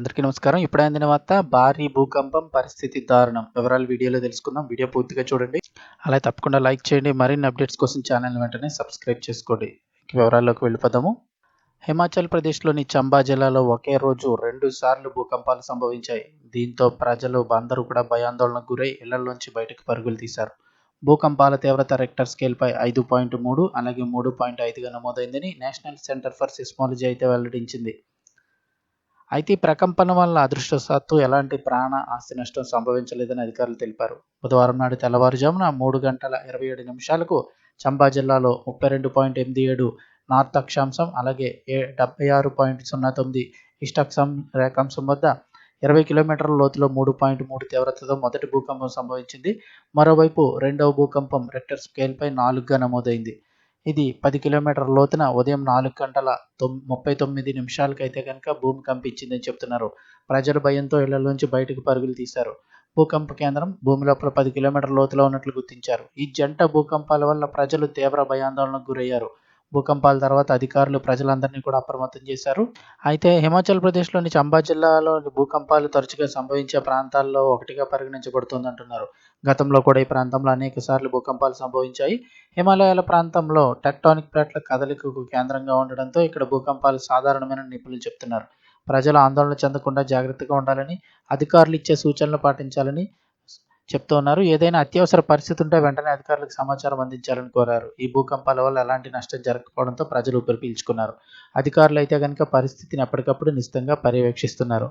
అందరికీ నమస్కారం. ఇప్పుడు అందిన వార్త భారీ భూకంపం పరిస్థితి దారుణం. వివరాలు వీడియోలో తెలుసుకుందాం. వీడియో పూర్తిగా చూడండి. అలా తప్పకుండా లైక్ చేయండి. మరిన్ని అప్డేట్స్ కోసం ఛానల్ వెంటనే సబ్స్క్రైబ్ చేసుకోండి. వివరాల్లోకి వెళ్ళిపోదాము. హిమాచల్ ప్రదేశ్లోని చంబా జిల్లాలో ఒకే రోజు రెండు సార్లు భూకంపాలు సంభవించాయి. దీంతో ప్రజలు అందరూ కూడా భయాందోళనకు గురై ఇళ్ళలోంచి బయటకు పరుగులు తీశారు. భూకంపాల తీవ్రత రెక్టర్ స్కేల్పై ఐదు పాయింట్ మూడు అలాగే మూడు పాయింట్ ఐదుగా నమోదైందని నేషనల్ సెంటర్ ఫర్ సిస్మాలజీ అయితే వెల్లడించింది. అయితే ఈ ప్రకంపన వల్ల అదృష్టవశాత్తు ఎలాంటి ప్రాణ ఆస్తి నష్టం సంభవించలేదని అధికారులు తెలిపారు. బుధవారం నాడు తెల్లవారుజామున మూడు గంటల ఇరవై ఏడు నిమిషాలకు చంబా జిల్లాలో ముప్పై రెండు పాయింట్ ఎనిమిది ఏడు నార్త్ అక్షాంశం అలాగే ఏ డెబ్బై ఆరు పాయింట్ సున్నా తొమ్మిది ఈస్ట్ అక్షాం రేఖాంశం వద్ద ఇరవై కిలోమీటర్ల లోతులో మూడు పాయింట్ మూడు తీవ్రతతో మొదటి భూకంపం సంభవించింది. మరోవైపు రెండవ భూకంపం రెక్టర్ స్కేల్పై నాలుగుగా నమోదైంది. ఇది పది కిలోమీటర్ల లోతున ఉదయం నాలుగు గంటల ముప్పై తొమ్మిది నిమిషాలకైతే కనుక భూమి కంపించిందని చెప్తున్నారు. ప్రజలు భయంతో ఇళ్ళలోంచి బయటకు పరుగులు తీశారు. భూకంప కేంద్రం భూమి లోపల పది కిలోమీటర్ల లోతులో ఉన్నట్లు గుర్తించారు. ఈ జంట భూకంపాల వల్ల ప్రజలు తీవ్ర భయాందోళనకు గురయ్యారు. భూకంపాల తర్వాత అధికారులు ప్రజలందరినీ కూడా అప్రమత్తం చేశారు. అయితే హిమాచల్ ప్రదేశ్లోని చంబా జిల్లాలో భూకంపాలు తరచుగా సంభవించే ప్రాంతాల్లో ఒకటిగా పరిగణించబడుతుంది అంటున్నారు గతంలో కూడా ఈ ప్రాంతంలో అనేక సార్లు భూకంపాలు సంభవించాయి. హిమాలయాల ప్రాంతంలో టెక్టానిక్ ప్లేట్ల కదలికకు కేంద్రంగా ఉండడంతో ఇక్కడ భూకంపాలు సాధారణమైన నిపుణులు చెప్తున్నారు. ప్రజలు ఆందోళన చెందకుండా జాగ్రత్తగా ఉండాలని అధికారులు ఇచ్చే సూచనలు పాటించాలని చెప్తూ ఉన్నారు. ఏదైనా అత్యవసర పరిస్థితి ఉంటే వెంటనే అధికారులకు సమాచారం అందించాలని కోరారు. ఈ భూకంపాల వల్ల ఎలాంటి నష్టం జరగకపోవడంతో ప్రజలు ఊపిరి పీల్చుకున్నారు. అధికారులు అయితే కనుక పరిస్థితిని ఎప్పటికప్పుడు నిశ్చితంగా పర్యవేక్షిస్తున్నారు.